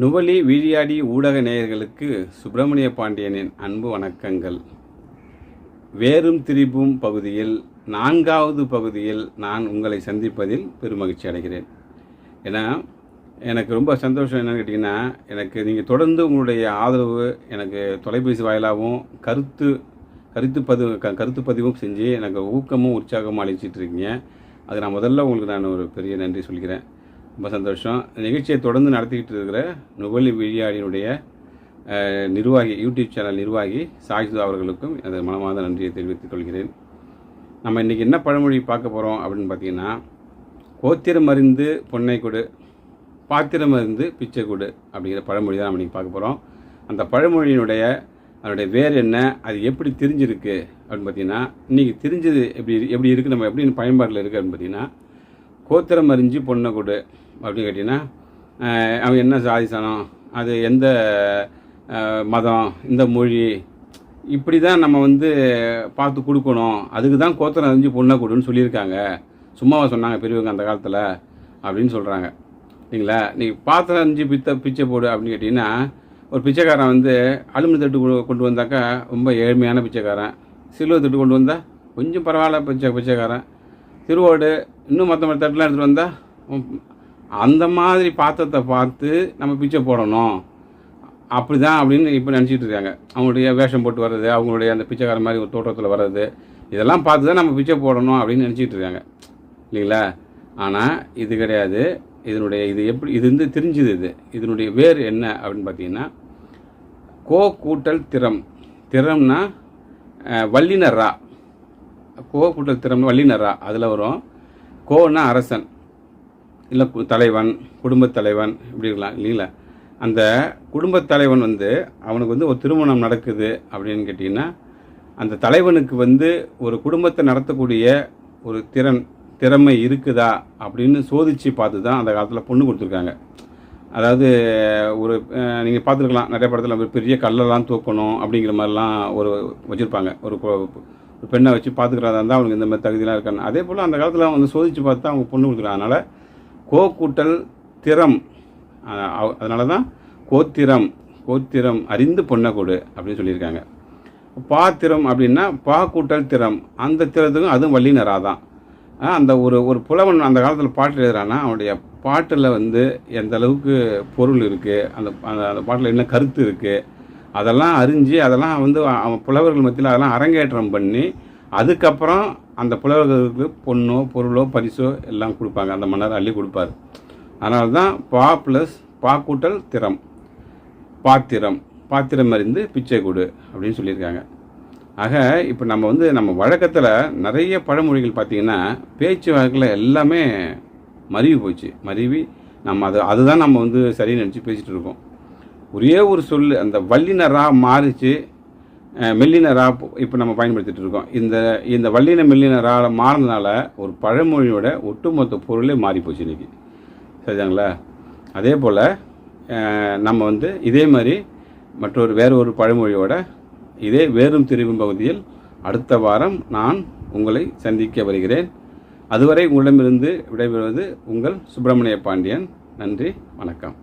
நுவலி வீழியாடி ஊடக நேயர்களுக்கு சுப்பிரமணிய பாண்டியனின் அன்பு வணக்கங்கள். வேறும் திரிபும் பகுதியில் நான்காவது பகுதியில் நான் உங்களை சந்திப்பதில் பெருமகிழ்ச்சி அடைகிறேன். ஏன்னா எனக்கு ரொம்ப சந்தோஷம் என்னென்னு கேட்டிங்கன்னா எனக்கு நீங்கள் தொடர்ந்து உங்களுடைய ஆதரவு எனக்கு தொலைபேசி வாயிலாகவும் கருத்து கருத்து பதிவு க கருத்து பதிவும் செஞ்சு எனக்கு ஊக்கமும் உற்சாகமும் அளிச்சிட்ருக்கீங்க அது நான் முதல்ல உங்களுக்கு நான் ஒரு பெரிய நன்றி சொல்லிக்கிறேன் ரொம்ப சந்தோஷம். நிகழ்ச்சியை தொடர்ந்து நடத்திக்கிட்டு இருக்கிற நுவலி விழியாடியினுடைய நிர்வாகி யூடியூப் சேனல் நிர்வாகி சாகிதா அவர்களுக்கும் எனது மனமார்ந்த நன்றியை தெரிவித்துக் கொள்கிறேன். நம்ம இன்றைக்கி என்ன பழமொழி பார்க்க போகிறோம் அப்படின்னு பார்த்தீங்கன்னா கோத்திரம் அறிந்து பொன்னை கொடு பாத்திரம் அறிந்து பிச்சை கொடு அப்படிங்கிற பழமொழி தான் நம்ம இன்றைக்கி பார்க்க போகிறோம் அந்த பழமொழியினுடைய அதனுடைய வேர் என்ன அது எப்படி தெரிஞ்சிருக்கு அப்படின்னு பார்த்தீங்கன்னா இன்றைக்கி தெரிஞ்சது எப்படி எப்படி இருக்குது நம்ம எப்படி பயன்பாட்டில் இருக்குது அப்படின்னு பார்த்தீங்கன்னா கோத்திரம் அறிஞ்சு பொண்ணை கொடு அப்படின்னு கேட்டிங்கன்னா அவன் என்ன சாதி சனம் அது எந்த மதம் இந்த மொழி இப்படி தான் நம்ம வந்து பார்த்து கொடுக்கணும். அதுக்கு தான் கோத்திரம் அறிஞ்சு பொண்ணை கொடுன்னு சொல்லியிருக்காங்க. சும்மாவா சொன்னாங்க பெரியவங்க அந்த காலத்தில் அப்படின்னு சொல்கிறாங்க சரிங்களா நீ பாத்திரம் அறிஞ்சு பித்த பிச்சை போடு அப்படின்னு கேட்டிங்கன்னா ஒரு பிச்சைக்காரன் வந்து அலுமினி தட்டு கொண்டு- கொண்டு வந்தாக்கா ரொம்ப ஏழ்மையான பிச்சைக்காரன். சில்வர் தட்டு கொண்டு வந்தால் கொஞ்சம் பரவாயில்ல பிச்சை பிச்சைக்காரன். திருவோடு இன்னும் மற்ற மற்ற தட்டுலாம் எடுத்துகிட்டு வந்தால் அந்த மாதிரி பாத்திரத்தை பார்த்து நம்ம பிச்சை போடணும். அப்படி தான் அப்படின்னு இப்போ நினச்சிட்டு இருக்காங்க. அவங்களுடைய வேஷம் போட்டு வர்றது அவங்களுடைய அந்த பிச்சைக்காரன் மாதிரி ஒரு தோட்டத்தில் வர்றது இதெல்லாம் பார்த்து தான் நம்ம பிச்சை போடணும் அப்படின்னு நினச்சிட்டு இருக்காங்க. இல்லைங்களா? ஆனால் இது கிடையாது. இதனுடைய இது எப்படி இது வந்து தெரிஞ்சுது இது. இதனுடைய வேர் என்ன அப்படின்னு பார்த்தீங்கன்னா கோ கூட்டல் திறம். திறம்னா வல்லினரா ரா. கோ கூட்டல் திறம்னு அதில் வரும். கோன்னா அரசன். இல்லை தலைவன் குடும்பத் தலைவன் இப்படி இருக்கலாம் இல்லைங்களா? அந்த குடும்பத் தலைவன் வந்து அவனுக்கு வந்து ஒரு திருமணம் நடக்குது அப்படின்னு கேட்டிங்கன்னா அந்த தலைவனுக்கு வந்து ஒரு குடும்பத்தை நடத்தக்கூடிய ஒரு திறன் திறமை இருக்குதா அப்படின்னு சோதித்து பார்த்து தான் அந்த காலத்தில் பொண்ணு கொடுத்துருக்காங்க. அதாவது ஒரு நீங்கள் பார்த்துருக்கலாம் நிறைய படத்தில் பெரிய கல்லெல்லாம் தூக்கணும் அப்படிங்கிற மாதிரிலாம் ஒரு வச்சுருப்பாங்க. ஒரு பெண்ணை வச்சு பார்த்துக்கிறதா இருந்தால் அவனுக்கு இந்த மாதிரி தகுதியெலாம் இருக்காங்க அதே போல் அந்த காலத்தில் வந்து சோதித்து பார்த்து அவங்க பொண்ணு கொடுக்குறாங்க. அதனால் கோ கூட்டல் திறம் அதனால தான் கோத்திரம் கோத்திரம் அறிந்து பொண்ணை கொடு அப்படின்னு சொல்லியிருக்காங்க. பாத்திரம் அப்படின்னா பா கூட்டல் திறம். அந்த திறத்துக்கும் அதுவும் வள்ளினரா தான் அந்த ஒரு ஒரு புலவன் அந்த காலத்தில் பாட்டு எழுதுறான்னா அவனுடைய பாட்டில் வந்து எந்த அளவுக்கு பொருள் இருக்குது அந்த அந்த அந்த பாட்டில் என்ன கருத்து இருக்குது அதெல்லாம் அறிஞ்சு அதெல்லாம் வந்து அவன் புலவர்கள் மத்தியில் அதெல்லாம் அரங்கேற்றம் பண்ணி அதுக்கப்புறம் அந்த புலவர்களுக்கு பொண்ணோ பொருளோ பரிசோ எல்லாம் கொடுப்பாங்க. அந்த மன்னர் அள்ளி கொடுப்பார். அதனால தான் பா ப்ளஸ் பா கூட்டல் திறம். பாத்திரம் பாத்திரம் அறிந்து பிச்சை கொடு அப்படின்னு சொல்லியிருக்காங்க. ஆக இப்போ நம்ம வந்து நம்ம வழக்கத்தில் நிறைய பழமொழிகள் பார்த்திங்கன்னா பேச்சு வழக்கில் எல்லாமே மருவி போச்சு. மருவி நம்ம அது அதுதான் நம்ம வந்து சரின்னு நினச்சி பேசிகிட்டு இருக்கோம். ஒரே ஒரு சொல் அந்த வல்லின ரா மாறிச்சு அஹ், மெல்லின ரா இப்போ நம்ம பயன்படுத்திகிட்டு இருக்கோம். இந்த இந்த வல்லின மெல்லின ரா மாறினதுனால ஒரு பழமொழியோட ஒட்டுமொத்த பொருளே மாறி போச்சு இன்னைக்கு. சரிதாங்களா? அதே போல் நம்ம வந்து இதே மாதிரி மற்றொரு வேறு ஒரு பழமொழியோட இதே வேறும் திரும்பும் பகுதியில் அடுத்த வாரம் நான் உங்களை சந்திக்க வருகிறேன். அதுவரை உங்களிடமிருந்து விடைபெறுவது உங்கள் சுப்பிரமணிய பாண்டியன். நன்றி வணக்கம்.